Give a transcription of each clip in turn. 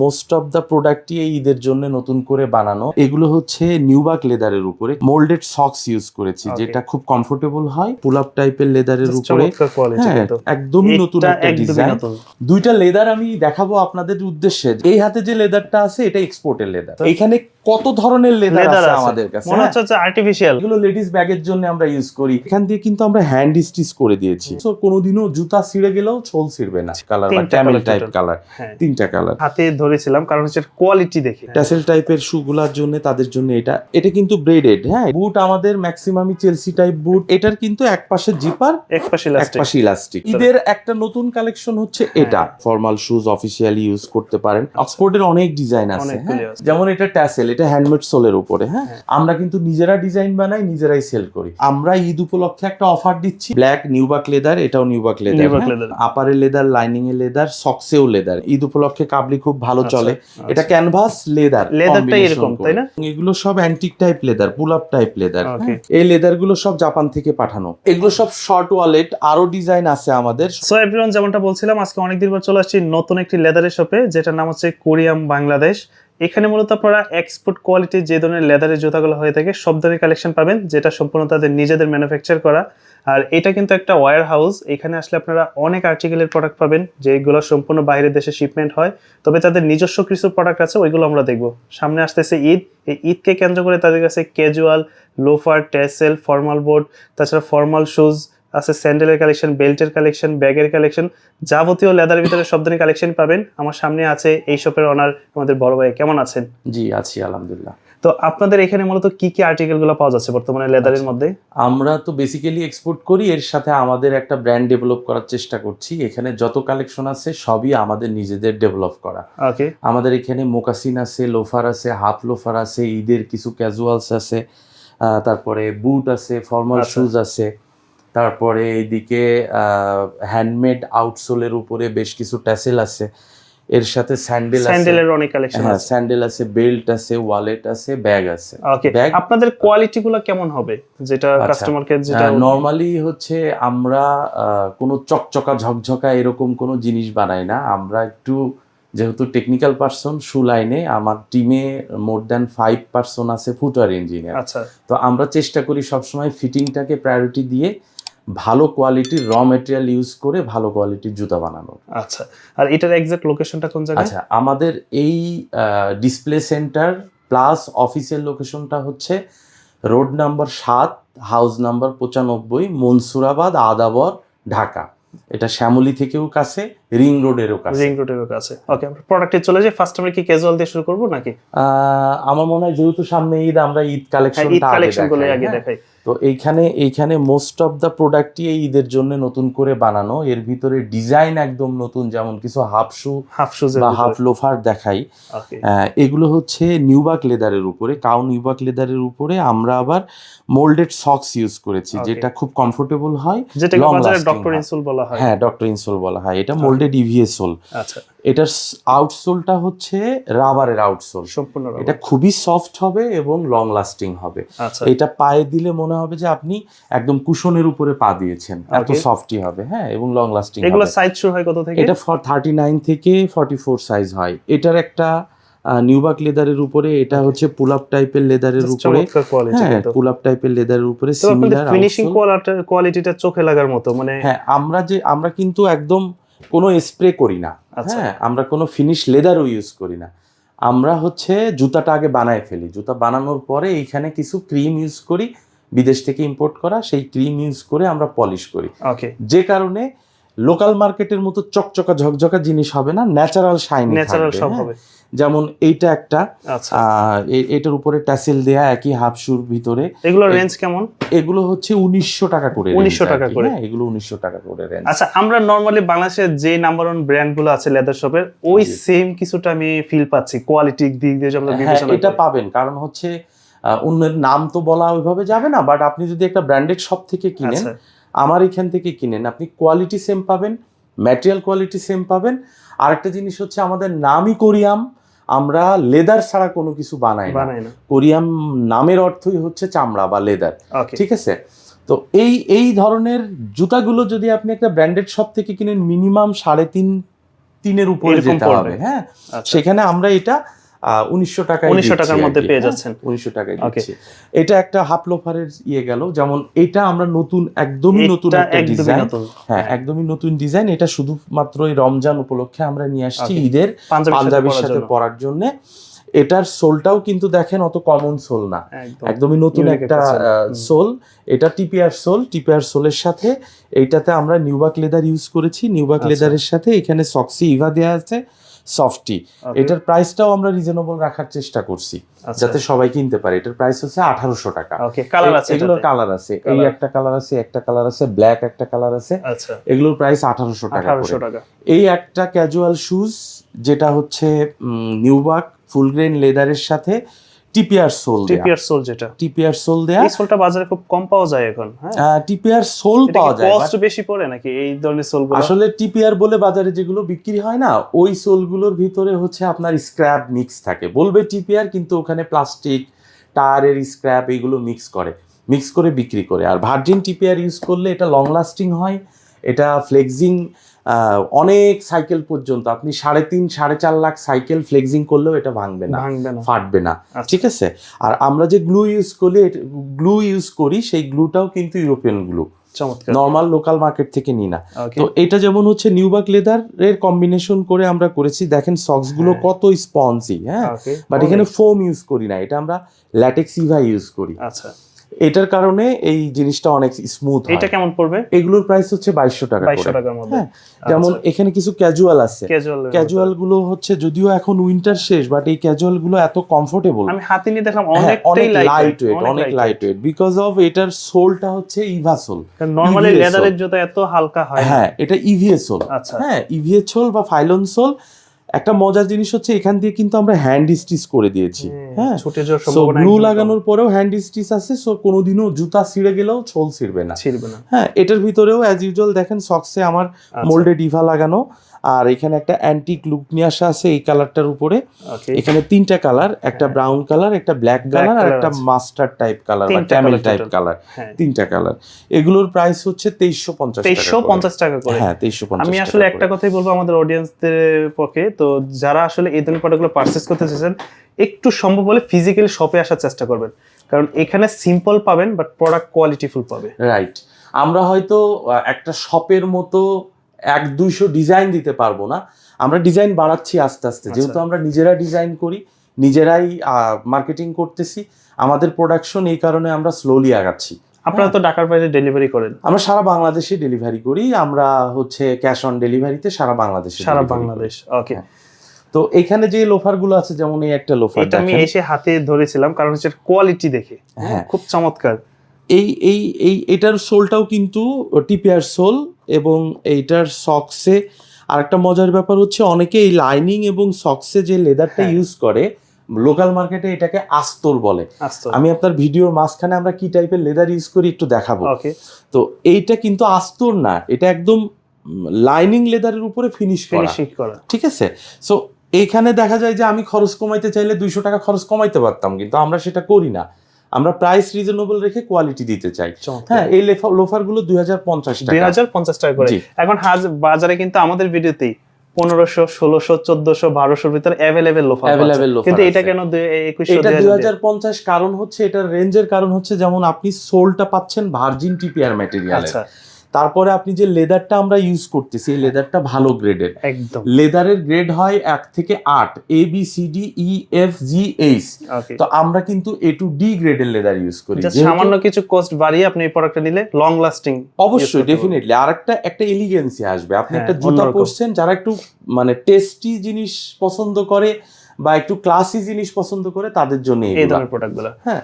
Most of the প্রোডাক্টই এই ঈদের জন্য নতুন করে বানানো। এগুলো হচ্ছে নিউবাক লেদারের উপরে। মোল্ডেড সক্স ইউজ করেছি যেটা খুব কমফোর্টেবল হয়। পুল আপ টাইপের লেদারের উপরে। হ্যাঁ একদমই নতুন একটা ডিজাইন দুইটা লেদার আমি দেখাবো আপনাদের উদ্দেশ্যে। এই হাতে যে লেদারটা আছে এটা এক্সপোর্টের লেদার এখানে কত ধরনের লেদার আছে। আমাদের কাছে মনে হ্যাঁ। হচ্ছে আর্টিফিশিয়াল এগুলো লেডিস ব্যাগের জন্য আমরা ইউজ করি। এখান দিয়ে কিন্তু আমরা হ্যান্ড স্টিচ করে দিয়েছি। তো কোনোদিনও জুতা ছিঁড়ে গেলেও ছোল ছিঁড়বে না। কালার বা ক্যামেল টাইপ কালার হ্যাঁ। তিনটা কালার হাতে ধরেছিলাম কারণ হচ্ছে কোয়ালিটি দেখে। ট্যাসেল টাইপের শুগুলার জন্য তাদের জন্য এটা এটা কিন্তু ব্রেডেড হ্যাঁ? বুট আমাদের ম্যাক্সিমামই চেলসি টাইপ বুট এটার কিন্তু এক পাশে জিপার এক পাশে ইলাস্টিক এক পাশে ইলাস্টিক ঈদের একটা নতুন কালেকশন হচ্ছে এটা। ফর্মাল শুজ অফিসিয়ালি ইউজ করতে পারেন। অক্সফোর্ডের অনেক ডিজাইন হ্যাঁ। আছে। যেমন এটা ট্যাসেল এটা হ্যান্ডমেড সোলের উপরে হ্যাঁ? হ্যাঁ। আমরা কিন্তু নিজেরা ডিজাইন বানাই নিজেরাই সেল করি। আমরা ঈদ উপলক্ষে একটা অফার দিচ্ছি ব্ল্যাক নিউবাক লেদার এটাও নিউবাক লেদার। আপারে লেদার লাইনিং এ লেদার সক্সেও লেদার ঈদ উপলক্ষে কাবলি খুব ভালো আচ্ছা, চলে। আচ্ছা। এটা ক্যানভাস লেদার Leatherটা এরকম, তাই না? এগুলো সব antique type leather pull up type leather এই লেদারগুলো সব জাপান থেকে পাঠানো। এগুলো সব শর্ট ওয়ালেট আরও ডিজাইন আছে আমাদের। সো এভরিওয়ান যেমনটা বলছিলাম আজকে অনেকদিন পর চলে আসছি নতুন একটি লেদারের শপে যেটার নাম হচ্ছে কোরিয়াম বাংলাদেশ এখানে মূলত আপনারা এক্সপোর্ট কোয়ালিটি যে ধরনের লেদারের জুতাগুলো হয়ে থাকে, সব ধরনের কালেকশন পাবেন, যেটা সম্পূর্ণ তাদের নিজেদের ম্যানুফ্যাকচার করা। আর এটা কিন্তু একটা ওয়ার হাউস এখানে আসলে আপনারা অনেক আর্টিকেলের প্রোডাক্ট পাবেন যেগুলো সম্পূর্ণ বাইরের দেশে শিপমেন্ট হয়। তবে তাদের নিজস্ব কিছু প্রোডাক্ট আছে, ওইগুলো আমরা দেখব। সামনে আসতেছে ঈদ, এই ঈদকে কেন্দ্র করে তাদের কাছে casual loafer tassel formal board তাছাড়া ফর্মাল শুজ আছে স্যান্ডেলের কালেকশন বেল্টের কালেকশন ব্যাগের কালেকশন যাবতীয় লেদারের ভিতরে সব ধরনের কালেকশন পাবেন। আমার সামনে আছে এই শপের অনার আমাদের বড় ভাই। কেমন আছেন? জি আছি আলহামদুলিল্লাহ। তো আপনাদের এখানে মূলত কি কি আর্টিকেলগুলো পাওয়া যাচ্ছে বর্তমানে লেদারের মধ্যে? আমরা তো বেসিক্যালি এক্সপোর্ট করি এর সাথে আমাদের একটা ব্র্যান্ড ডেভেলপ করার চেষ্টা করছি। এখানে যত কালেকশন আছে সবই আমাদের নিজেদের ডেভেলপ করা। ওকে আমাদের এখানে মোকাসিন আছে লোফার আছে হাফ লোফার আছে ঈদের কিছু ক্যাজুয়ালস আছে তারপরে বুট আছে ফর্মাল আচ্ছা। শুজ আছে। তারপরে এদিকে হ্যান্ডমেড আউটসোলের উপরে বেশ কিছু ট্যাসেল আছে। এর সাথে স্যান্ডেল স্যান্ডেলের অনেক কালেকশন হ্যাঁ আছে। স্যান্ডেল আছে বেল্ট আছে ওয়ালেট আছে ব্যাগ আছে। ওকে আপনাদের কোয়ালিটি গুলো কেমন হবে? যেটা আচ্ছা। কাস্টমারকে যেটা নর্মালি হচ্ছে আমরা কোনো চকচকা ঝকঝকা এরকম কোনো জিনিস বানাই না। আমরা একটু যেহেতু টেকনিক্যাল পার্সন শু লাইনে আমার টিমে মোর দ্যান ফাইভ পার্সন আছে ফুটওয়ার ইঞ্জিনিয়ার আচ্ছা। তো আমরা চেষ্টা করি সবসময় ফিটিংটাকে প্রায়োরিটি দিয়ে ভালো কোয়ালিটির র মেটেরিয়াল ইউজ করে ভালো কোয়ালিটির জুতা বানানো আচ্ছা আর এটার এক্সাক্ট লোকেশনটা কোন জায়গায়? আচ্ছা আমাদের এই ডিসপ্লে সেন্টার প্লাস অফিসের লোকেশনটা হচ্ছে রোড নাম্বার সাত হাউস নাম্বার পঁচানব্বই মনসুরাবাদ আদাবর ঢাকা। এটা শ্যামলী থেকেও কাছে রিং রোডেরও কাছে। রিং রোডেরও কাছে। ওকে আমরা প্রোডাক্টে চলে যাই। ফার্স্ট আমরা কি ক্যাজুয়াল দিয়ে শুরু করব নাকি? আমার মনে হয় যেহেতু সামনে ঈদ আমরা ঈদ হ্যাঁ, ঈদ কালেকশনটা কালেকশন আগে আগে দেখাই। তো এইখানে এইখানে মোস্ট অফ দ্য প্রোডাক্টই এই ঈদের জন্য নতুন করে বানানো। এর ভিতরে ডিজাইন একদম নতুন যেমন কিছু হাফ শু হাফ শুজের বা হাফ লোফার দেখাই। এগুলো হচ্ছে নিউবাক লেদারের উপরে। কাউ নিউবাক লেদারের উপরে আমরা আবার মোল্ডেড সক্স ইউজ করেছি যেটা খুব কমফোর্টেবল হয় যেটা বাজারে ডক্টর হয়। ইনসুল বলা হয়। হ্যাঁ ডক্টর ইনসোল বলা হয়। এটা মোল্ডেড ইভিএস সোল আচ্ছা। এটার আউটসোলটা হচ্ছে রাবারের আউটসোল সম্পূর্ণ এটা খুবই সফট হবে এবং লং লাস্টিং হবে। আচ্ছা। এটা পায়ে দিলে মনে হবে যে আপনি একদম কুশনের উপরে পা দিয়েছেন। এত সফটই হবে হ্যাঁ এবং লং লাস্টিং এগুলো সাইজ শুরু হয় কত থেকে? এটা ফর থার্টি নাইন থেকে ফর্টি ফোর সাইজ হয়। এটার একটা নিউবাক লেদারের উপরে এটা হচ্ছে পুল আপ টাইপের লেদারের উপরে। হ্যাঁ পুল আপ টাইপের লেদারের উপরে সিমিলার ফিনিশিং কোয়ালিটিটা চোখে লাগার মতো মানে হ্যাঁ আমরা যে আমরা কিন্তু একদম কোনো স্প্রে করি না। আচ্ছা। হ্যাঁ আমরা কোনো ফিনিশ লেদারও ইউজ করি না। আমরা হচ্ছে জুতাটা আগে বানায় ফেলি। জুতা বানানোর পরে এইখানে কিছু ক্রিম ইউজ করি। বিদেশ থেকে ইম্পোর্ট করা সেই ক্রিম ইউজ করে আমরা পলিশ করি। যে কারণে লোকাল মার্কেটের মতো চকচকা ঝকঝকা জিনিস হবে না ন্যাচারাল শাইন ন্যাচারাল সব হবে। যেমন এইটা একটা আচ্ছা। এটার উপরে ট্যাসেল দেয়া একই হাফ শুর ভিতরে। এগুলোর এই- রেঞ্জ কেমন? এগুলো হচ্ছে উনিশশো টাকা করে উনিশশো টাকা করে। হ্যাঁ, এগুলো উনিশশো টাকা করে রেঞ্জ আচ্ছা আমরা নর্মালি বাংলাদেশের যে নাম্বার ওয়ান ব্র্যান্ডগুলো আছে লেদার শপের ওই সেম কিছুটা আমি ফিল পাচ্ছি কোয়ালিটির দিক দিয়ে আমরা হ্যাঁ এটা পাবেন কারণ হচ্ছে অন্যের নাম তো বলা ওইভাবে যাবে না বাট আপনি যদি একটা ব্র্যান্ডেড শপ থেকে কিনেন আচ্ছা। আমার এখান থেকে কিনেন আপনি কোয়ালিটি সেম পাবেন ম্যাটেরিয়াল কোয়ালিটি সেম পাবেন। আরেকটা জিনিস হচ্ছে আমাদের নামই কোরিয়াম আমরা লেদার ছাড়া কোনো কিছু বানাই না। বানাই না। কোরিয়াম নামের অর্থই হচ্ছে চামড়া বা লেদার ঠিক আছে? তো এই এই ধরনের জুতাগুলো যদি আপনি একটা ব্র্যান্ডেড শপ থেকে কিনেন মিনিমাম সাড়ে তিন তিনের উপরে যেতে হবে হ্যাঁ? আচ্ছা। সেখানে আমরা এটা উনিশশো টাকায় 1900 টাকার মধ্যে পেয়ে যাচ্ছেন। উনিশশো টাকায় দিচ্ছি। এটা একটা হাফ লোফারের ইয়ে গেল যেমন এটা আমরা নতুন একদমই নতুন একটা ডিজাইন হ্যাঁ একদমই নতুন ডিজাইন এটা শুধুমাত্র এই রমজান উপলক্ষে আমরা নিয়ে আসছি ঈদের পাঞ্জাবির সাথে পরার জন্য। এটার সোলটাও কিন্তু দেখেন অত কমন সোল না। একদমই নতুন একটা একটা সোল। এটা টিপিআর সোল। টিপিআর সোলের সাথে এইটাতে আমরা নিউবাক লেদার ইউজ করেছি। নিউবাক আচ্ছা। লেদারের সাথে এখানে সক্সি ইভা দেওয়া আছে। সফটি এটার প্রাইসটাও আমরা রিজনেবল রাখার চেষ্টা করছি আচ্ছা। যাতে সবাই কিনতে পারে। এটার প্রাইস হচ্ছে আঠারোশো টাকা। ওকে কালার আছে এগুলোর কালার আছে। এই একটা কালার আছে একটা কালার আছে ব্ল্যাক একটা কালার আছে। আচ্ছা। এগুলোর প্রাইস আঠারোশো টাকা আঠারোশো টাকা। এই একটা ক্যাজুয়াল শুজ যেটা হচ্ছে নিউবাক ফুল গ্রেন লেদারের সাথে টিপিআর সোল টিপিআর সোল যেটা। টিপিআর সোল দেয়া। এই সোলটা বাজারে খুব কম পাওয়া যায় এখন হ্যাঁ? টিপিআর সোল পাওয়া যায় কস্ট বেশি পড়ে নাকি এই ধরনের সোলগুলো আসলে টিপিআর বলে বাজারে যেগুলো বিক্রি হয় না ওই সোলগুলোর ভিতরে হচ্ছে আপনার স্ক্র্যাপ মিক্স থাকে। বলবে টিপিআর কিন্তু ওখানে প্লাস্টিক টায়ারের স্ক্র্যাপ এইগুলো মিক্স করে মিক্স করে বিক্রি করে। আর ভার্জিন টিপিআর ইউজ করলে এটা লং লাস্টিং হয় এটা ফ্লেক্সিং অনেক সাইকেল পর্যন্ত আপনি সাড়ে তিন সাড়ে চার লাখ সাইকেল ফ্লেক্সিং করলেও এটা ভাঙবে না ফাটবে না। আচ্ছা। ঠিক আছে? আর আমরা যে গ্লু ইউজ করি গ্লু ইউজ করি সেই গ্লুটাও কিন্তু European glue normal local market থেকে নিই না। তো এটা যেমন হচ্ছে নিউবাক লেদার এর কম্বিনেশন করে আমরা করেছি। দেখেন সক্সগুলো হ্যাঁ। কত স্পঞ্জি হ্যাঁ? বাট এখানে ফোম ইউজ করি না। এটা আমরা ল্যাটেক্স ইভা ইউজ করি। আচ্ছা। এটার কারণে এই জিনিসটা অনেক স্মুথ এটা কেমন পড়বে? এগুলোর প্রাইস হচ্ছে বাইশশো টাকা বাইশশো টাকার মধ্যে। হ্যাঁ যেমন এখানে কিছু ক্যাজুয়াল আছে। ক্যাজুয়ালগুলো হচ্ছে যদিও এখন উইন্টার শেষ বাট এই ক্যাজুয়ালগুলো এত কমফোর্টেবল আমি হাতে নিয়ে দেখলাম হ্যাঁ, অনেকটাই অনেক লাইট ওয়েট অনেক লাইট ওয়েট বিকজ অফ এটার সোলটা হচ্ছে ইভা সোল নরমালি লেদারের। জুতা এত হালকা হয় হ্যাঁ এটা ইভিএ সোল আচ্ছা। হ্যাঁ ইভিএ সোল বা ফাইলন সোল একটা মজার জিনিস হচ্ছে এখান দিয়ে কিন্তু আমরা হ্যান্ড স্টিচ করে দিয়েছি। হ্যাঁ? ছুটে যাওয়ার সো সম্ভাবনা গ্লু লাগানোর পরেও হ্যান্ড স্টিচ আছে সো কোনোদিনও জুতা ছিঁড়ে গেলেও ছোল ছিঁড়বে না। ছিঁড়বে না। হ্যাঁ এটার ভিতরেও অ্যাজ ইউজুয়াল দেখেন সক্সে আমার আচ্ছা। মোল্ডে ডিভা লাগানো। আর এখানে একটা অ্যান্টিক লুক নিয়ে আসা আছে এই কালারটার উপরে। এখানে তিনটা কালার একটা হ্যাঁ। ব্রাউন কালার একটা ব্ল্যাক কালার আর একটা আছে। মাস্টার টাইপ কালার বা ক্যামেল টাইপ কালার হ্যাঁ। তিনটা কালার এগুলোর প্রাইস হচ্ছে তেইশশো পঞ্চাশ তেইশশো পঞ্চাশ টাকা করে। হ্যাঁ তেইশশো পঞ্চাশ আমি আসলে একটা কথাই বলব আমাদের অডিয়েন্সদের পক্ষে। তো যারা আসলে এই ধরনের প্রোডাক্টগুলো পারচেস করতে চাইছেন একটু সম্ভব হলে ফিজিক্যালি শপে আসার চেষ্টা করবেন। কারণ এখানে সিম্পল পাবেন বাট প্রোডাক্ট কোয়ালিটিফুল পাবে। রাইট আমরা হয়তো একটা শপের মতো এক দুইশো ডিজাইন দিতে পারব না। আমরা ডিজাইন বাড়াচ্ছি আস্তে আস্তে। আচ্ছা। যেহেতু আমরা নিজেরা ডিজাইন করি নিজেরাই মার্কেটিং করতেছি আমাদের প্রোডাকশন এই কারণে আমরা স্লোলি আগাচ্ছি। আপনারা তো ঢাকার বাইরে ডেলিভারি করেন। আমরা সারা বাংলাদেশে ডেলিভারি করি। আমরা হচ্ছে ক্যাশ অন ডেলিভারিতে সারা বাংলাদেশে সারা বাংলাদেশ ওকে হ্যাঁ। তো এখানে যে লোফারগুলো আছে যেমন এই একটা লোফার এটা আমি এসে হাতে ধরেছিলাম কারণ হচ্ছে কোয়ালিটি দেখে। হ্যাঁ। খুব চমৎকার। এই এই এই এটার সোলটাও কিন্তু টিপিআর সোল এবং এইটার সক্সে আরেকটা মজার ব্যাপার হচ্ছে অনেকে এই লাইনিং এবং সক্সে যে লেদারটা হ্যাঁ। ইউজ করে লোকাল মার্কেটে এটাকে আস্তর বলে। আমি আপনার ভিডিওর মাঝখানে আমরা কি টাইপের লেদার ইউজ করি একটু দেখাবো। ওকে তো এইটা কিন্তু আস্তর না এটা একদম লাইনিং লেদারের উপরে ফিনিশ করা। ফিনিশিং করা। ঠিক আছে? সো এইখানে দেখা যায় যে আমি খরচ কমাইতে চাইলে দুইশো টাকা খরচ কমাইতে পারতাম কিন্তু আমরা সেটা করি না। আমরা প্রাইস রিজনেবল রেখে কোয়ালিটি দিতে চাই। হ্যাঁ এই লোফারগুলো দুই হাজার পঞ্চাশ দুই টাকা হাজার পঞ্চাশ টাকা করে। এখন বাজারে কিন্তু আমাদের ভিডিওতেই পনেরোশো ষোলোশো চোদ্দশো বারোশোর ভিতরে অ্যাভেলেবেল লোফার অ্যাভেলেবেল লোফার কিন্তু এটা কেন একুশ এটা দুই হাজার পঞ্চাশ কারণ হচ্ছে এটার রেঞ্জের কারণ হচ্ছে যেমন আপনি সোলটা পাচ্ছেন ভার্জিন টিপিআর ম্যাটেরিয়াল আচ্ছা। তারপরে আপনি যে লেদারটা আমরা ইউজ করতেছি এই লেদারটা ভালো গ্রেডের একদম। লেদারের গ্রেড হয় এক থেকে আট A B C D E F G H তো আমরা কিন্তু এ টু ডি গ্রেডের লেদার ইউজ করি। সামান্য কিছু কস্ট বাড়িয়ে আপনি এই প্রোডাক্টটা নিলে লং লাস্টিং অবশ্যই ডেফিনেটলি আর একটা একটা এলিগেন্সি আসবে। আপনি হ্যাঁ, একটা জুতা। পরছেন যারা একটু মানে টেস্টি জিনিস পছন্দ করে বা একটু ক্লাসি জিনিস পছন্দ করে তাদের জন্য এই। ধরনের প্রোডাক্টগুলো হ্যাঁ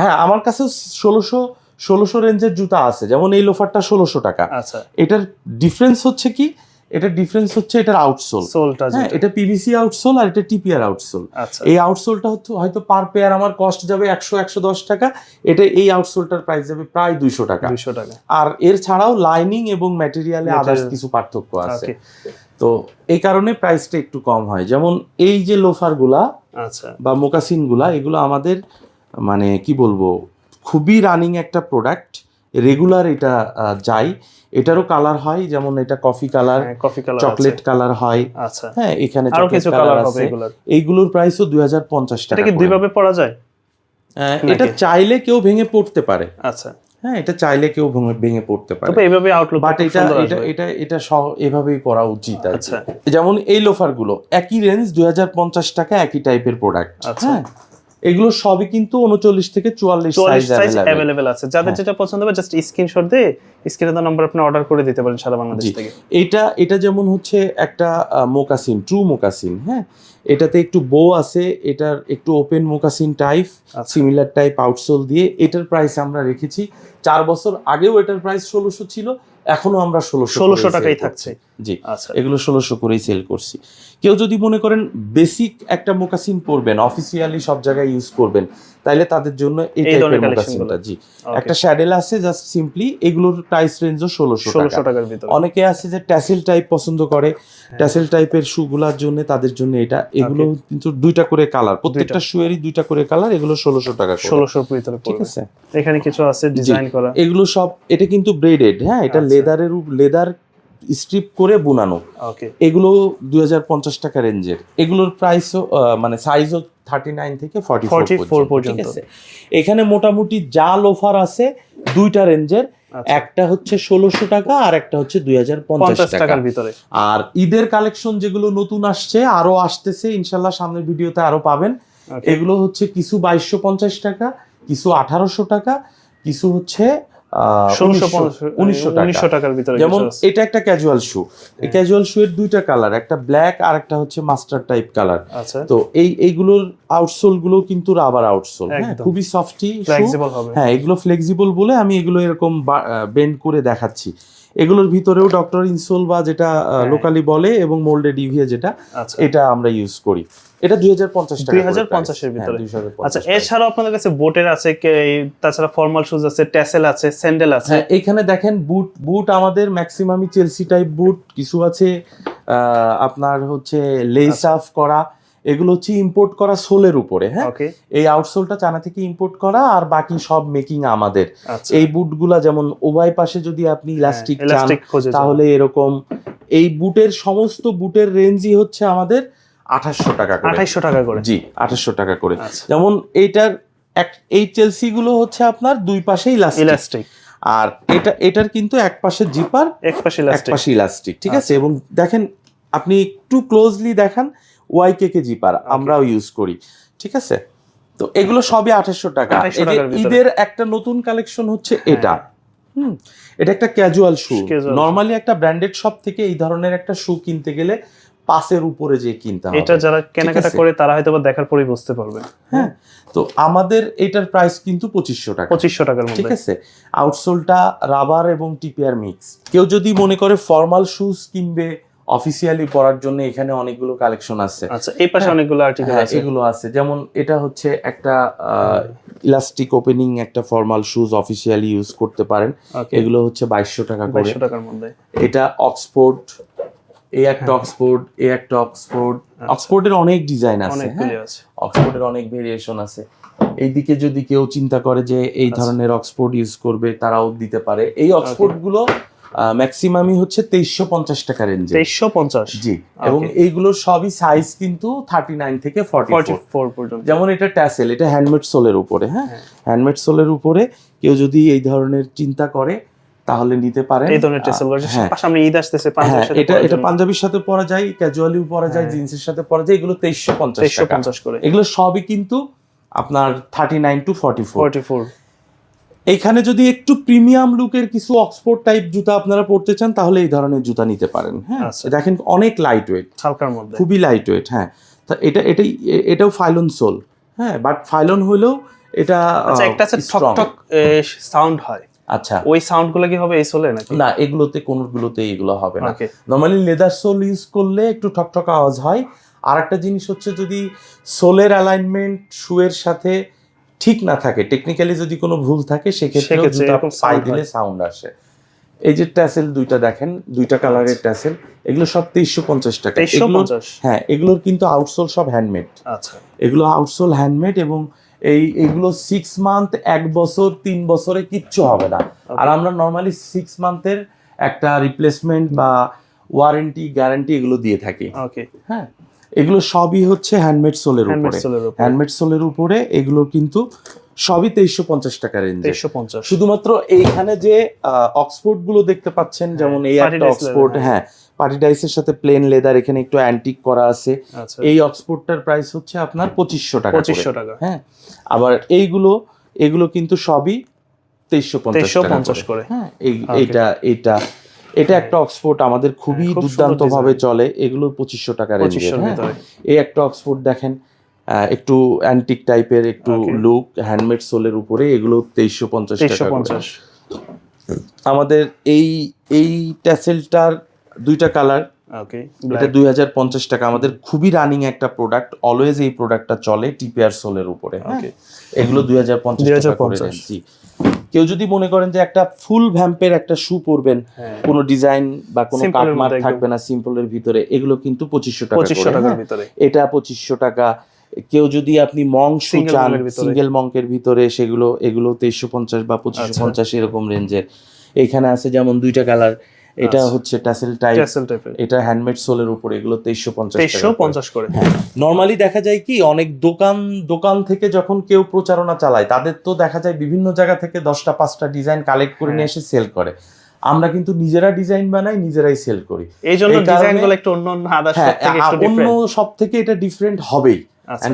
হ্যাঁ আমার কাছে ষোলোশো ষোলোশো রেঞ্জের জুতা আছে যেমন এই লোফারটা ষোলোশো টাকা। আচ্ছা। এটার ডিফারেন্স হচ্ছে কি? এটার ডিফারেন্স হচ্ছে এটার আউটসোল হ্যাঁ এটা পিভিসি আউটসোল আর এটা টিপিআর আউটসোল আচ্ছা। এই আউটসোলটা হচ্ছে হয়তো পার পেয়ার আমার কস্ট যাবে একশো একশো দশ টাকা এটা এই আউটসোলটার প্রাইস যাবে প্রায় দুইশো টাকা। দুইশো টাকা। আর এর ছাড়াও লাইনিং এবং ম্যাটেরিয়ালে আদার্স কিছু পার্থক্য আছে। তো এই কারণে প্রাইসটা একটু কম হয়। যেমন এই যে লোফারগুলা আচ্ছা। বা মোকাসিনগুলা এগুলো আমাদের মানে কি বলব খুবই রানিং একটা প্রোডাক্ট রেগুলার এটা যায় এটারও কালার হয় যেমন এটা coffee colour coffee colour chocolate colour হয়। আচ্ছা। হ্যাঁ এখানে আরও কিছু কালার আছে। এইগুলোর প্রাইসও দুই হাজার পঞ্চাশ এটা টাকা কি করে। দুই ভাবে পড়া যায় এটা চাইলে কেউ ভেঙে পড়তে পারে। আচ্ছা। হ্যাঁ এটা চাইলে কেউ ভেঙে- পড়তে পারে। তবে এইভাবে আউটলুক বাট এটা এটা এটা এটা সহ- এভাবেই করা উচিত আচ্ছা। যেমন এই লোফারগুলো একই রেঞ্জ দুই হাজার পঞ্চাশ টাকা একই টাইপের প্রোডাক্ট আচ্ছা। এগুলো সবই কিন্তু উনচল্লিশ থেকে চুয়াল্লিশ সাইজ অ্যাভেলেবেল আছে। যাদের হ্যাঁ। যেটা পছন্দ হবে জাস্ট স্ক্রিনশট দিয়ে স্ক্রিনে তো নাম্বার আপনি অর্ডার করে দিতে পারেন সারা বাংলাদেশ থেকে। এটা এটা যেমন হচ্ছে একটা মোকাসিন ট্রু মোকাসিন হ্যাঁ? এটাতে একটু বো আছে এটার একটু open moccasin type. Similar type outsole দিয়ে। এটার প্রাইস আমরা রেখেছি চার বছর আগেও এটার প্রাইস ষোলোশো ছিল এখনও আমরা ষোলোশো ষোলোশো টাকাই থাকছে। জি আচ্ছা। এগুলো ষোলোশো করেই সেল করছি। কেউ যদি মনে করেন বেসিক একটা মোকাসিন পরবেন অফিসিয়ালি সব জায়গায় ইউজ করবেন তাইলে তাদের জন্য এই টাইপের মোকাসিনটা জি। একটা শ্যাডেল আছে জাস্ট সিম্পলি এগুলোর প্রাইস রেঞ্জও ষোলোশো ষোলোশো টাকা টাকার ভিতরে। অনেকে আছে যে ট্যাসেল টাইপ পছন্দ করে। ট্যাসেল টাইপের শুগুলার জন্য তাদের জন্য এটা এগুলো কিন্তু দুইটা করে কালার প্রত্যেকটা শুয়েরই দুইটা করে কালার এগুলো ষোলোশো টাকা। ষোলোশোর ভিতরে ঠিক আছে? এখানে কিছু আছে ডিজাইন করা। এগুলো সব এটা কিন্তু ব্রেডেড হ্যাঁ এটা আচ্ছা। লেদারের লেদার স্ট্রিপ করে বোনানো। এগুলো দুই হাজার পঞ্চাশ টাকা রেঞ্জের। এগুলোর প্রাইসও মানে সাইজও থার্টি নাইন থেকে ফর্টি 44 পর্যন্ত। এখানে মোটামুটি যা লোফার আছে দুইটা রেঞ্জের। আচ্ছা। একটা হচ্ছে ষোলোশো টাকা আর একটা হচ্ছে দুই হাজার পঞ্চাশ পঞ্চাশ টাকার ভিতরে। আর ঈদের কালেকশন যেগুলো নতুন আসছে আরও আসতেছে ইনশাল্লাহ সামনের ভিডিওতে আরও পাবেন। এগুলো হচ্ছে কিছু বাইশশো পঞ্চাশ টাকা কিছু আঠারোশো টাকা কিছু হচ্ছে টাকার ভিতরে যেমন এটা একটা ক্যাজুয়াল শু এই হ্যাঁ। ক্যাজুয়াল শু এর দুইটা কালার একটা ব্ল্যাক আর একটা হচ্ছে মাস্টার টাইপ কালার তো এই এইগুলোর আউটসোলগুলো কিন্তু রাবার আউটসোল হ্যাঁ খুবই সফটি ফ্লেক্সিবল হবে। হ্যাঁ এগুলো ফ্লেক্সিবল বলে আমি এগুলো এরকম বেন্ড করে দেখাচ্ছি। এগুলোর ভিতরেও ডক্টর ইনসোল বা যেটা হ্যাঁ। লোকালি বলে এবং মোল্ডেড ইভিএ যেটা আচ্ছা। এটা আমরা ইউজ করি। এটা দুই হাজার পঞ্চাশ টাকা 2050 এর ভিতরে। আচ্ছা এছাড়াও আপনাদের কাছে বোটের আছে তাছাড়া ফর্মাল শুজ আছে ট্যাসেল আছে স্যান্ডেল আছে। হ্যাঁ এইখানে দেখেন বুট বুট আমাদের ম্যাক্সিমামই চেলসি টাইপ বুট কিছু আছে আপনার হচ্ছে লেস আচ্ছা। করা এগুলো হচ্ছে ইম্পোর্ট করা সোলের উপরে হ্যাঁ? এই আউটসোলটা চায়না থেকে ইম্পোর্ট করা আর বাকি সব মেকিং আমাদের। আচ্ছা। এই বুটগুলা যেমন উভয় পাশে যদি আপনি ইলাস্টিক চান খোঁজে তাহলে এরকম এই বুটের সমস্ত বুটের রেঞ্জই হচ্ছে আমাদের আঠাশশো টাকা করে। আঠাইশশো টাকা করে। জি আঠাশশো টাকা করে। আচ্ছা। যেমন এইটার এক এই চেলসি গুলো হচ্ছে আপনার দুই পাশে ইলাস্টিক আর এটা এটার কিন্তু এক পাশে জিপার এক পাশে এক পাশে ইলাস্টিক ঠিক আছে? আচ্ছা। এবং দেখেন আপনি একটু ক্লোজলি দেখান ওয়াই কে কে জিপার আমরাও ইউজ করি ঠিক আছে? তো এগুলো সবই আঠাশশো টাকা। 2800 এই যে টাকার ভিতরে। ঈদের একটা নতুন কালেকশন হচ্ছে এটা। হুম। এটা একটা ক্যাজুয়াল শু নর্মালি একটা ব্র্যান্ডেড শপ থেকে এই ধরনের একটা শু কিনতে গেলে পাসের উপরে যে কিনতে হবে। এটা যারা কেনাকাটা করে তারা হয়তো দেখার পরেই বুঝতে পারবে। হ্যাঁ তো আমাদের এটার প্রাইস কিন্তু পঁচিশশো টাকা। পঁচিশশো টাকার মধ্যে। ঠিক আছে? আউটসোলটা রাবার এবং টিপিয়ার মিক্স কেউ যদি মনে করে ফর্মাল শুজ কিনবে অফিসিয়ালি পরার জন্য এখানে অনেকগুলো কালেকশন আছে। আচ্ছা এই পাশে হ্যাঁ। অনেকগুলো আর্টিকেল হ্যাঁ আছে। এগুলো আছে। যেমন এটা হচ্ছে একটা ইলাস্টিক ওপেনিং একটা ফর্মাল শুজ অফিসিয়ালি ইউজ করতে পারেন। এগুলো হচ্ছে বাইশশো টাকা করে। টাকার মধ্যে। এটা অক্সফোর্ড এই একটা। অক্সফোর্ড এই একটা অক্সফোর্ড। অক্সফোর্ডের অনেক ডিজাইন আছে অনেকগুলি হ্যাঁ? অক্সফোর্ডের অনেক ভেরিয়েশন আছে। এইদিকে যদি কেউ চিন্তা করে যে এই আচ্ছা। ধরনের অক্সফোর্ড ইউজ করবে তারাও দিতে পারে। এই অক্সফোর্ডগুলো ম্যাক্সিমামই হচ্ছে তেইশশো পঞ্চাশ টাকা রেঞ্জে তেইশশো পঞ্চাশ? জি এবং এইগুলোর সবই সাইজ কিন্তু থার্টি নাইন থেকে ফর্টি ফোর পর্যন্ত। যেমন এটা ট্যাসেল এটা হ্যান্ডমেড সোলের উপরে হ্যাঁ। হ্যান্ডমেড সোলের উপরে কেউ যদি এই ধরনের চিন্তা করে তাহলে নিতে পারেন। এই ধরনের টেসেল হ্যাঁ। সামনে ঈদ আসতেছে হ্যাঁ পাঞ্জাবের সাথে এটা এটা পাঞ্জাবির সাথে পরা যায় ক্যাজুয়ালিও পরা যায় হ্যাঁ। জিন্সের সাথে পরা যায় এগুলো তেইশশো পঞ্চাশ তেইশশো টাকা পঞ্চাশ করে। এগুলো সবই কিন্তু আপনার thirty nine to forty four forty four এইখানে যদি একটু প্রিমিয়াম লুকের কিছু অক্সফোর্ড টাইপ জুতা আপনারা পড়তে চান তাহলে এই ধরনের জুতা নিতে পারেন। হ্যাঁ আচ্ছা। দেখেন অনেক লাইট ওয়েট হালকার মধ্যে। খুবই লাইট ওয়েট হ্যাঁ। তা এটা এটাই এটাও ফাইলন সোল হ্যাঁ। বাট ফাইলন হলেও এটা আচ্ছা একটা ঠক স্ট্রং সাউন্ড হয়। আচ্ছা। ওই সাউন্ডগুলো কি হবে এই সোলে নাকি? না এগুলোতে কোনোগুলোতে এগুলো হবে না। নর্মালি লেদার সোল ইউজ করলে একটু ঠকঠক আওয়াজ হয়। আর একটা জিনিস হচ্ছে যদি সোলের অ্যালাইনমেন্ট শুয়ের সাথে ঠিক না থাকে টেকনিক্যালি যদি কোনো ভুল থাকে সেক্ষেত্রে পাই দিলে সাউন্ড আসে। এই যে ট্যাসেল দুইটা দেখেন দুইটা কালারের ট্যাসেল এগুলো সব তেইশশো পঞ্চাশ টাকা। হ্যাঁ এগুলোর কিন্তু আউটসোল সব হ্যান্ডমেড আচ্ছা। এগুলো আউটসোল হ্যান্ডমেড এবং এই এগুলো সিক্স মান্থ এক বছর তিন বছরে কিচ্ছু হবে না। আর আমরা নর্মালি সিক্স মান্থের একটা রিপ্লেসমেন্ট বা ওয়ারেন্টি গ্যারান্টি এগুলো দিয়ে থাকি। ওকে হ্যাঁ? এগুলো সবই হচ্ছে হ্যান্ডমেড সোলের উপরে। হ্যান্ডমেড সোলের উপরে। এগুলো কিন্তু সবই তেইশশো পঞ্চাশ টাকা রেঞ্জে তেইশশো পঞ্চাশ। শুধুমাত্র এইখানে যে অক্সফোর্ডগুলো দেখতে পাচ্ছেন যেমন এই একটা অক্সফোর্ড হ্যাঁ। পার্টি ডাইসের সাথে প্লেন লেদার এখানে একটু অ্যান্টিক করা আছে। আচ্ছা। এই অক্সফোর্ডটার প্রাইস হচ্ছে আপনার পঁচিশশো টাকা পঁচিশশো টাকা। হ্যাঁ আবার এইগুলো এগুলো কিন্তু সবই তেইশশো পঞ্চাশ করে। হ্যাঁ এই- এইটা এইটা এটা একটা অক্সফোর্ড আমাদের খুবই দুর্দান্ত ভাবে চলে। এগুলো পঁচিশশো টাকা রেঞ্জের হ্যাঁ এই একটা অক্সফোর্ড দেখেন একটু অ্যান্টিক টাইপের একটু লুক হ্যান্ডমেড সোলের উপরে এগুলো তেইশশো পঞ্চাশ টাকা পঞ্চাশ। আমাদের এই এই ট্যাসেলটার দুইটা কালার। ওকে এটা দুই হাজার পঞ্চাশ টাকা। আমাদের খুবই রানিং একটা প্রোডাক্ট অলওয়েজ এই প্রোডাক্টটা চলে টিপিআর সোলের উপরে। হ্যাঁ? ওকে এগুলো দুই হাজার পঞ্চাশ টাকা করে জি। কেউ যদি মনে করেন যে একটা ফুল ভ্যাম্পের একটা শু পরবেন হ্যাঁ। কোনো ডিজাইন বা কোনো একদম। থাকবে না সিম্পলের ভিতরে এগুলো কিন্তু পঁচিশশো টাকা পঁচিশশো টাকার হ্যাঁ। ভিতরে। এটা পঁচিশশো টাকা। কেউ যদি আপনি মং শু চান। সিঙ্গেল মঙ্কের ভিতরে। সেগুলো এগুলো তেইশশো পঞ্চাশ বা পঁচিশশো আচ্ছা। পঞ্চাশ এরকম রেঞ্জের এখানে আছে যেমন দুইটা কালার এটা আচ্ছা। হচ্ছে টাসেল টাইপ টাইপের এটা হ্যান্ডমেড সোলের উপরে এগুলো তেইশশো পঞ্চাশ তেইশশো পঞ্চাশ করে। নর্মালি দেখা যায় কি অনেক দোকান দোকান থেকে যখন কেউ প্রচারণা চালায় তাদের তো দেখা যায় বিভিন্ন জায়গা থেকে দশটা পাঁচটা ডিজাইন কালেক্ট করে নিয়ে এসে সেল করে। আমরা কিন্তু নিজেরা ডিজাইন বানাই নিজেরাই সেল করি। এই জন্য এই কারণে- ডিজাইনগুলো একটু অন্য অন্য আদার্স হ্যাঁ থেকে একটু অন্য সব থেকে এটা ডিফারেন্ট হবেই।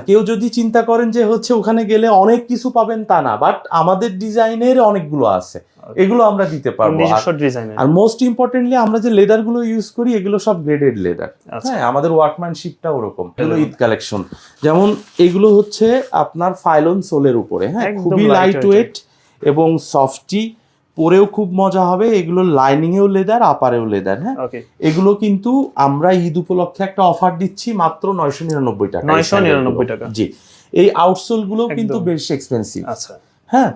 কেউ যদি চিন্তা করেন যে হচ্ছে ওখানে গেলে অনেক কিছু পাবেন তা না বাট আমাদের ডিজাইনের অনেকগুলো আছে। এগুলো আমরা দিতে পারব। আর- মোস্ট ইম্পর্টেন্টলি আমরা যে লেদারগুলো ইউজ করি এগুলো সব গ্রেডেড লেদার আচ্ছা। হ্যাঁ আমাদের ওয়ার্কম্যানশিপটা ওরকম। এগুলো ঈদ কালেকশন যেমন এগুলো হচ্ছে আপনার ফাইলন সোলের উপরে। হ্যাঁ খুবই লাইট ওয়েট এবং সফটি পরেও খুব মজা হবে এগুলো লাইনিংয়েও লেদার আপারেও লেদার হ্যাঁ? এগুলো কিন্তু আমরা ঈদ উপলক্ষে একটা অফার দিচ্ছি মাত্র নয়শো নিরানব্বই টাকা। 999 স্যান্ডেলগুলো। টাকা। জি। এই আউটসোলগুলো কিন্তু। বেশ এক্সপেন্সিভ আচ্ছা। হ্যাঁ?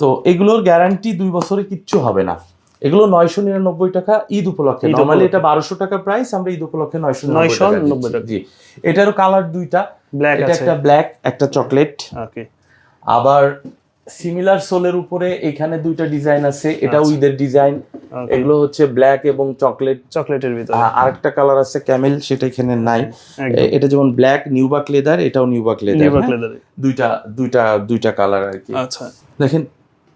তো এগুলোর গ্যারান্টি দুই বছরে কিচ্ছু হবে না। এগুলো নয়শো নিরানব্বই টাকা ঈদ উপলক্ষে। নর্মালি এটা বারোশো টাকা প্রাইস আমরা ঈদ উপলক্ষে নয়শো 999 টাকা। জি। এটারও কালার দুইটা। ব্ল্যাক একটা ব্ল্যাক একটা চকলেট ওকে আবার সিমিলার সোলের উপরে এখানে দুইটা ডিজাইন আছে এটা আচ্ছা। উইদের ডিজাইন এগুলো হচ্ছে ব্ল্যাক এবং চকলেট চকলেটের ভিতরে। আরেকটা কালার আছে ক্যামেল সেটা এখানে নাই। এটা যেমন ব্ল্যাক নিউবাক লেদার এটাও নিউবাক লেদার নিউবাক লেদারে দুইটা দুইটা দুইটা কালার আর কি। আচ্ছা। দেখেন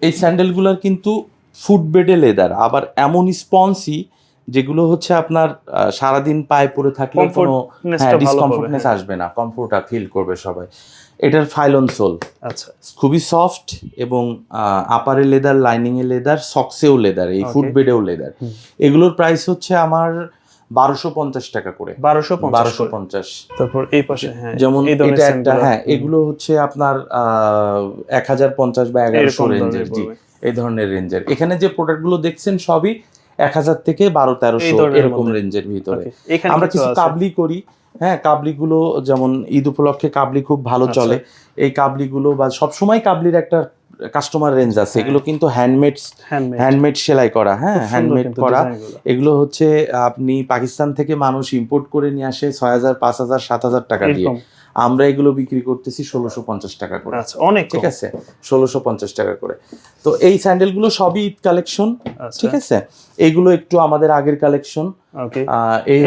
এই স্যান্ডেলগুলোর কিন্তু ফুট বেডে লেদার আবার এমন স্পঞ্জি যেগুলো হচ্ছে আপনার সারাদিন পায়ে পরে থাকলে কোনো Comfortness হ্যাঁ ডিসকমফোর্টনেস হ্যাঁ। আসবে না। কমফোর্টটা ফিল করবে সবাই। এটার ফাইলন সোল আচ্ছা। খুবই সফট এবং আপারে লেদার লাইনিং এ লেদার সক্সেও লেদার এই Okay. ফুট বেডেও লেদার এগুলোর প্রাইস হচ্ছে আমার বারোশো পঞ্চাশ টাকা করে। বারোশো বারোশো পঞ্চাশ। তারপর এই পাশে হ্যাঁ যেমন এটা একটা হ্যাঁ এগুলো হচ্ছে আপনার এক হাজার পঞ্চাশ বা এগারোশো রেঞ্জের জি এই ধরনের রেঞ্জের এখানে যে প্রোডাক্টগুলো দেখছেন সবই এক হাজার থেকে বারো তেরোশো এরকম রেঞ্জের ভিতরে। আমরা কিছু কাবলি করি হ্যাঁ কাবলিগুলো যেমন ঈদ উপলক্ষে কাবলি খুব ভালো আচ্ছা। চলে। এই কাবলিগুলো বা সবসময় কাবলির একটা কাস্টমার রেঞ্জ আছে। এগুলো কিন্তু হ্যান্ডমেড হ্যান্ডমেড সেলাই করা হ্যাঁ হ্যান্ডমেড করা। এগুলো হচ্ছে আপনি পাকিস্তান থেকে মানুষ ইম্পোর্ট করে নিয়ে আসে ছয় হাজার পাঁচ হাজার সাত হাজার টাকা দিয়ে। আমরা এগুলো বিক্রি করতেছি ষোলোশো পঞ্চাশ টাকা করে। আচ্ছা অনেক ঠিক আছে? ষোলোশো পঞ্চাশ টাকা করে। তো এই স্যান্ডেলগুলো সবই ঈদ কালেকশন আচ্ছা। ঠিক আছে? এগুলো একটু আমাদের আগের কালেকশন।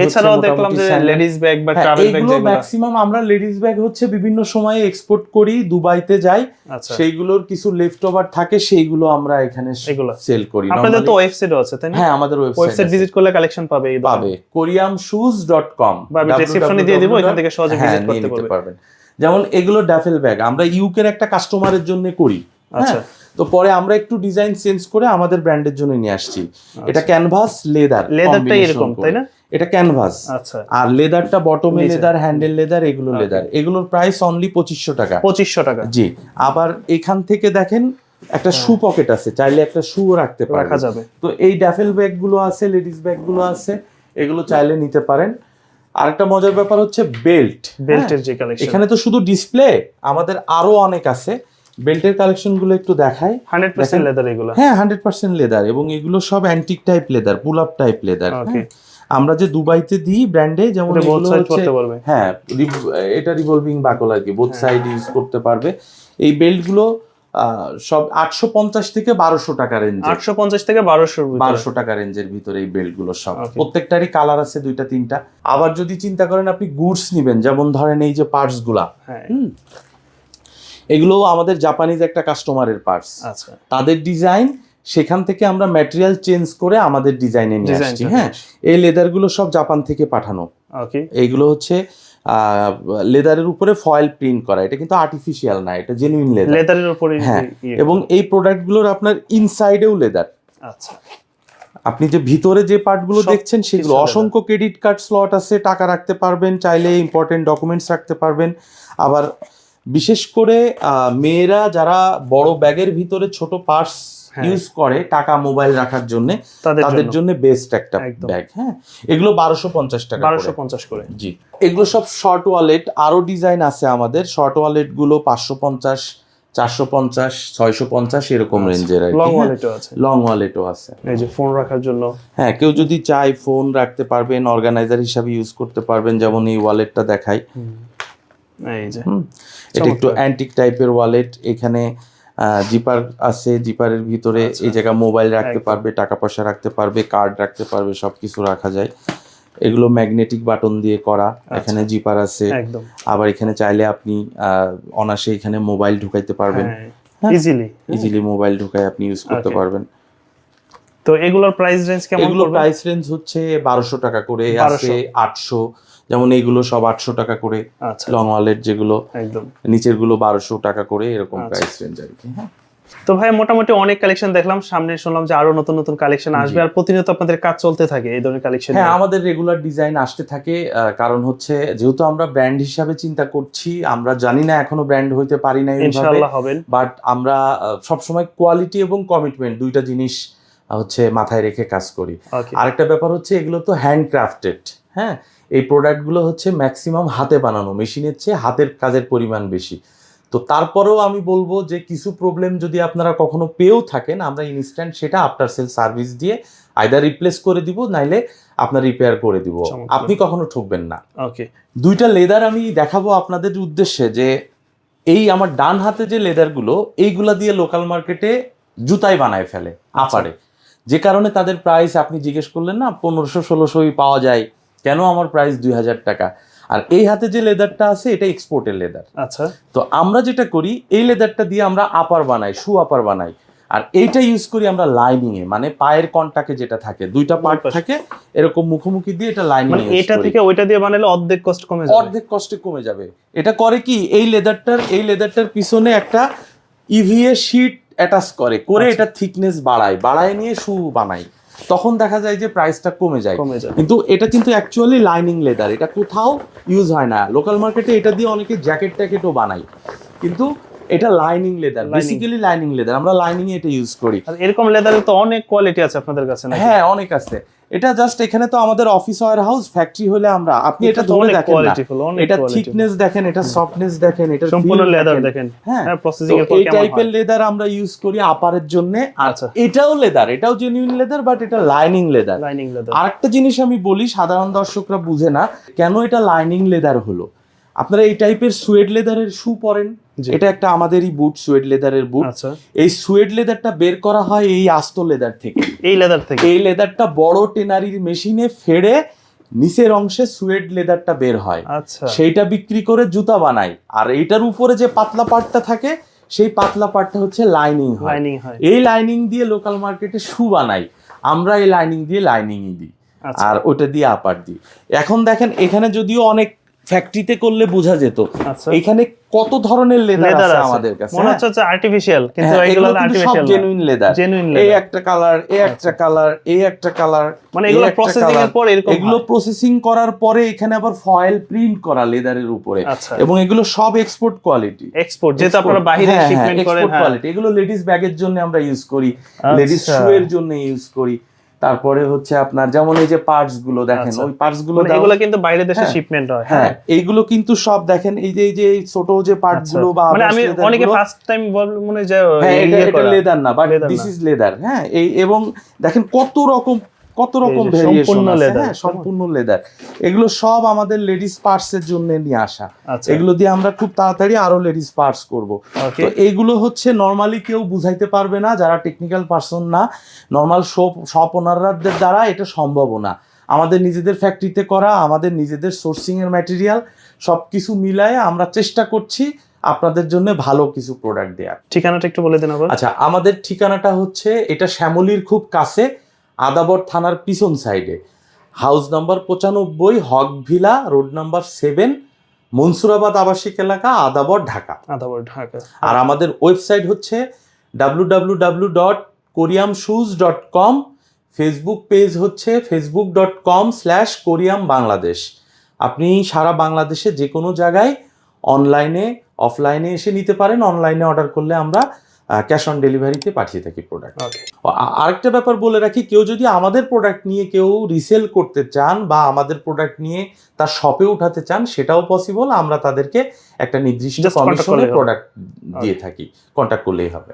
এছাড়াও দেখলাম যে লেডিস ব্যাগ বা হ্যাঁ, ট্রাভেল ব্যাগ ম্যাক্সিমাম আমরা লেডিস ব্যাগ হচ্ছে বিভিন্ন সময়ে এক্সপোর্ট করি দুবাইতে যাই। আচ্ছা। সেইগুলোর কিছু লেফট ওভার থাকে সেইগুলো আমরা এখানে। সেল করি। আপনাদের তো ওয়েবসাইটও আছে তাই না? হ্যাঁ আমাদের ওয়েবসাইট ওয়েবসাইট ভিজিট করলে কালেকশন পাবে বা দিয়ে দিব, এখান থেকে সহজে করতে পারবেন। যেমন এগুলো ড্যাফেল ব্যাগ আমরা ইউকের একটা কাস্টমারের জন্য করি। আচ্ছা। হ্যাঁ তো পরে আমরা একটু ডিজাইন চেঞ্জ করে আমাদের ব্র্যান্ডের জন্য নিয়ে আসছি। এটা ক্যানভাস লেদার লেদারটাই এরকম তাই না? এটা ক্যানভাস আচ্ছা। আর লেদারটা বটমে লেদার হ্যান্ডেল লেদার এগুলো লেদার এগুলোর প্রাইস অনলি পঁচিশশো টাকা। পঁচিশশো টাকা। জি। আবার এখান থেকে দেখেন একটা শু পকেট আছে চাইলে একটা শু রাখতে হ্যাঁ। রাখা যাবে। তো এই ড্যাফেল ব্যাগগুলো আছে লেডিস ব্যাগগুলো আছে এগুলো চাইলে নিতে পারেন। আরেকটা মজার ব্যাপার হচ্ছে বেল্ট বেল্টের যে কালেকশন এখানে তো শুধু ডিসপ্লে আমাদের আরও অনেক আছে। বেল্টের কালেকশনগুলো একটু দেখাই। Hundred percent. লেদার এগুলো? হ্যাঁ হান্ড্রেড পার্সেন্ট লেদার এবং এগুলো সব antique type leather pull up type leather okay আমরা যে দুবাইতে দিই ব্র্যান্ডে যেমন হ্যাঁ এটা রিভলভিং বাকল আর কি বোথ। সাইড ইউজ করতে পারবে। এই বেল্টগুলো সব আটশো পঞ্চাশ থেকে বারোশো টাকা রেঞ্জ আটশো পঞ্চাশ থেকে বারোশোর বারোশো টাকা রেঞ্জের ভিতরে এই বেল্টগুলো সব প্রত্যেকটারই কালার আছে দুইটা তিনটা। আবার যদি চিন্তা করেন আপনি গুডস নিবেন যেমন ধরেন এই যে পার্টসগুলা। হ্যাঁ। হুম এগুলো আমাদের জাপানিজ একটা কাস্টমারের পার্টস আচ্ছা। তাদের ডিজাইন সেখান থেকে আমরা ম্যাটেরিয়াল চেঞ্জ করে আমাদের ডিজাইনে নিয়ে ডিজাইন আসছি হ্যাঁ? এই লেদারগুলো সব জাপান থেকে পাঠানো। ওকে এইগুলো হচ্ছে লেদারের উপরে ফয়েল প্রিন্ট করা। এটা কিন্তু আর্টিফিশিয়াল না এটা জেনুইন লেদার লেদারের উপরে হ্যাঁ। এবং এই প্রোডাক্টগুলোর আপনার ইনসাইডেও লেদার আচ্ছা। আপনি যে ভিতরে যে পার্টগুলো দেখছেন সেগুলো অসংখ্য ক্রেডিট কার্ড স্লট আছে টাকা রাখতে পারবেন চাইলে ইম্পর্টেন্ট ডকুমেন্টস রাখতে পারবেন। আবার বিশেষ করে মেয়েরা যারা বড় ব্যাগের ভিতরে ছোট পার্স হ্যাঁ। ইউজ করে টাকা মোবাইল রাখার জন্য তাদের জন্য। বেস্ট একটা ব্যাগ হ্যাঁ? এগুলো বারোশো পঞ্চাশ টাকা বারোশো পঞ্চাশ করে। জি। এগুলো সব শর্ট ওয়ালেট আরও ডিজাইন আছে আমাদের। শর্ট ওয়ালেটগুলো পাঁচশো পঞ্চাশ চারশো পঞ্চাশ ছয়শো পঞ্চাশ এরকম রেঞ্জের আর লং ওয়ালেটও আছে। লং ওয়ালেটও আছে। এই যে ফোন রাখার জন্য। হ্যাঁ কেউ যদি চায় ফোন রাখতে পারবেন অর্গানাইজার হিসাবে ইউজ করতে পারবেন যেমন এই ওয়ালেটটা দেখাই। এই যে। হুম। এটা একটু অ্যান্টিক টাইপের ওয়ালেট এখানে জিপার আছে জিপারের ভিতরে আচ্ছা। এই জায়গা মোবাইল রাখতে পারবে টাকা পয়সা রাখতে পারবে কার্ড রাখতে পারবে সব কিছু রাখা যায়। এগুলো ম্যাগনেটিক বাটন দিয়ে করা এখানে জিপার আছে। আবার এখানে চাইলে আপনি আহ, অনায়াসে এখানে মোবাইল ঢুকাইতে পারবেন। ইজিলি ইজিলি মোবাইল ঢুকাই আপনি ইউজ করতে পারবেন। তো এগুলোর প্রাইস রেঞ্জ কেমন এগুলো প্রাইস রেঞ্জ হচ্ছে বারোশো টাকা করে আছে আটশো। যেমন এইগুলো সব আটশো টাকা করে আচ্ছা লং ওয়ালেট যেগুলো একদম। নিচেরগুলো বারোশো টাকা করে এরকম আচ্ছা। প্রাইস রেঞ্জ আর কি হ্যাঁ। তো ভাই মোটামুটি অনেক কালেকশন দেখলাম। সামনে শুনলাম যে আরও নতুন নতুন কালেকশন আসবে। আর প্রতিনিয়ত আপনাদের কাজ চলতে থাকে এই ধরনের কালেকশন হ্যাঁ আমাদের রেগুলার ডিজাইন আসতে থাকে। কারণ হচ্ছে যেহেতু আমরা ব্র্যান্ড হিসাবে চিন্তা করছি আমরা জানি না এখনও ব্র্যান্ড হইতে পারি না ইনশাআল্লাহ হবেন বাট আমরা সবসময় কোয়ালিটি এবং কমিটমেন্ট দুইটা জিনিস হচ্ছে মাথায় রেখে কাজ করি। আরেকটা ব্যাপার হচ্ছে এগুলো তো হ্যান্ড ক্রাফটেড হ্যাঁ। এই প্রোডাক্টগুলো হচ্ছে ম্যাক্সিমাম হাতে বানানো মেশিনের চেয়ে হাতের কাজের পরিমাণ বেশি। তো তারপরেও আমি বলব যে কিছু প্রবলেম যদি আপনারা কখনো পেয়েও থাকেন আমরা ইনস্ট্যান্ট সেটা আফটার সেল সার্ভিস দিয়ে আইদার রিপ্লেস করে দিব নাইলে আপনার রিপেয়ার করে দিব। আপনি কখনো ঠকবেন না। ওকে দুইটা লেদার আমি দেখাবো আপনাদের উদ্দেশ্যে যে এই আমার ডান হাতে যে লেদারগুলো এইগুলা দিয়ে লোকাল মার্কেটে জুতাই বানায় ফেলে আপারে যে কারণে তাদের প্রাইস আপনি জিজ্ঞেস করলেন না পনেরোশো ষোলোশোই পাওয়া যায়। কেন আমার প্রাইস দুই হাজার টাকা? আর এই হাতে যে লেদারটা আছে এটা এক্সপোর্টের লেদার আচ্ছা। তো আমরা যেটা করি এই লেদারটা দিয়ে আমরা আপার বানাই শু আপার বানাই। আর এইটা ইউজ করি আমরা লাইনিং এ মানে পায়ের কন্টাকে যেটা থাকে দুইটা পার্ট থাকে এরকম মুখোমুখি দিয়ে এটা লাইনিং মানে এটা থেকে ওইটা দিয়ে বানালে অর্ধেক কষ্ট কমে যাবে? অর্ধেক কষ্টে কমে যাবে। এটা করে কি এই লেদারটার এই লেদারটার পিছনে একটা ইভিএ শিট অ্যাটাচ করে করে আচ্ছা। এটা থিকনেস বাড়ায় বাড়ায় নিয়ে শু বানাই। তখন দেখা যায় যে প্রাইসটা কমে যায়। কমে যায়। কিন্তু এটা কিন্তু অ্যাকচুয়ালি লাইনিং লেদার এটা কোথাও ইউজ হয় না। লোকাল মার্কেটে এটা দিয়ে অনেকে জ্যাকেট ট্যাকেটও বানায়। কিন্তু এটা lining leather. Basically lining leather আমরা লাইনিং এটা ইউজ করি। আর এরকম লেদারের তো অনেক কোয়ালিটি আছে আপনাদের কাছে হ্যাঁ অনেক আছে। এটা জাস্ট এখানে তো আমাদের অফিস ওয়ার হাউস ফ্যাক্টরি হলে আমরা আপনি এটা ধরে দেখেন না। এটা থিকনেস দেখেন এটা সফটনেস দেখেন এটা সম্পূর্ণ লেদার দেখেন। হ্যাঁ হ্যাঁ প্রসেসিং এর পর এই টাইপের লেদার আমরা ইউজ করি আপারের জন্য আচ্ছা। এটাও লেদার এটাও জেনুইন লেদার বাট এটা লাইনিং লেদার লাইনিং লেদার আরেকটা জিনিস আমি বলি সাধারণ দর্শকরা বুঝে না কেন এটা লাইনিং লেদার হলো? আপনারা এই টাইপের সুয়েড লেদারের শু পরেন। এটা একটা আমাদেরই বুট সুয়েড লেদারের বুট এই সুয়েড লেদারটা বের করা হয় এই আস্ত লেদার থেকে। এই লেদার থেকে। এই লেদারটা বড় টেনারির মেশিনে ফেড়ে নিচের অংশে সুয়েড লেদারটা বের হয়। আচ্ছা। সেইটা বিক্রি করে জুতা বানাই আর এইটার উপরে যে পাতলা পাটটা থাকে সেই পাতলা পাটটা হচ্ছে লাইনিং হয়। লাইনিং হয়। এই লাইনিং দিয়ে লোকাল মার্কেটে শু বানাই। আমরা এই লাইনিং দিয়ে লাইনিংই দিই। আচ্ছা। আর ওটা দিয়ে আপার দিই। এখন দেখেন এখানে যদিও অনেক ফ্যাক্টরিতে করলে বোঝা যেত। আচ্ছা। এখানে কত ধরনের লেদার লেদার আছে আমাদের কাছে? মনে হচ্ছে আর্টিফিশিয়াল কিন্তু হ্যাঁ, এগুলো এগুলো কিন্তু সব আর্টিফিশিয়াল জেনুইন লেদার জেনুইন এই একটা কালার এই একটা কালার এই একটা কালার মানে এগুলো প্রসেসিং এর পর এরকম এগুলো প্রসেসিং করার পরে এখানে আবার ফয়েল প্রিন্ট করা লেদারের উপরে। আচ্ছা। এবং এগুলো সব এক্সপোর্ট কোয়ালিটি এক্সপোর্ট যেহেতু আপনারা বাইরে শিপমেন্ট করেন হ্যাঁ। কোয়ালিটি এগুলো লেডিস ব্যাগের জন্য আমরা ইউজ করি। লেডিস আচ্ছা। শু এর জন্য ইউজ করি। তারপরে হচ্ছে আপনার যেমন এই যে পার্টসগুলো দেখেন আচ্ছা। ওই পার্টসগুলো মানে এগুলো কিন্তু বাইরে দেশে হ্যাঁ। শিপমেন্ট হয় হ্যাঁ এইগুলো কিন্তু সব দেখেন এই যে এই যে ছোট যে পার্ট আচ্ছা। গুলো বা মানে আমি অনেকে ফার্স্ট টাইম মনে যায় হ্যাঁ এটা ইয়ে এটা। লেদার না বাট দিস ইজ লেদার হ্যাঁ এই এবং দেখেন কত রকম কত রকম ভেরিয়েশন সম্পূর্ণ আছে হ্যাঁ সম্পূর্ণ লেদার এগুলো সব আমাদের লেডিস পার্টস এর জন্য নিয়ে আসা। আচ্ছা। এগুলো দিয়ে আমরা খুব তাড়াতাড়ি আরও লেডিস পার্টস করব। তো এইগুলো হচ্ছে নর্মালি কেউ বুঝাইতে পারবে না যারা টেকনিক্যাল পার্সন না নর্মাল শপ শপ ওনারদের দ্বারা এটা সম্ভব না। আমাদের নিজেদের ফ্যাক্টরিতে করা আমাদের নিজেদের সোর্সিং এর ম্যাটেরিয়াল সব কিছু মিলায়ে আমরা চেষ্টা করছি আপনাদের জন্য ভালো কিছু প্রোডাক্ট দেওয়ার ঠিকানাটা একটু বলে দিন আবার। আচ্ছা আমাদের ঠিকানাটা হচ্ছে এটা শ্যামলির খুব কাছে আদাবর থানার পিছন সাইডে। হাউস নাম্বার পঁচানব্বই Haque villa road number seven Mansurabad আবাসিক এলাকা আদাবর ঢাকা। আদাবর ঢাকা। আর আমাদের ওয়েবসাইট হচ্ছে W W W dot Corium shoes dot com Facebook page হচ্ছে Facebook dot com slash Corium Bangladesh আপনি সারা বাংলাদেশে যে কোনো জায়গায় অনলাইনে অফলাইনে এসে নিতে পারেন। অনলাইনে অর্ডার করলে আমরা ক্যাশ অন ডেলিভারিতে পাঠিয়ে থাকি প্রোডাক্ট আরেকটা ব্যাপার বলে রাখি কেউ যদি আমাদের প্রোডাক্ট নিয়ে কেউ রিসেল করতে চান বা আমাদের প্রোডাক্ট নিয়ে তার শপে উঠাতে চান সেটাও পসিবল আমরা তাদেরকে একটা নির্দিষ্ট কমিশনে প্রোডাক্ট দিয়ে থাকি। কন্ট্যাক্ট করলেই হবে।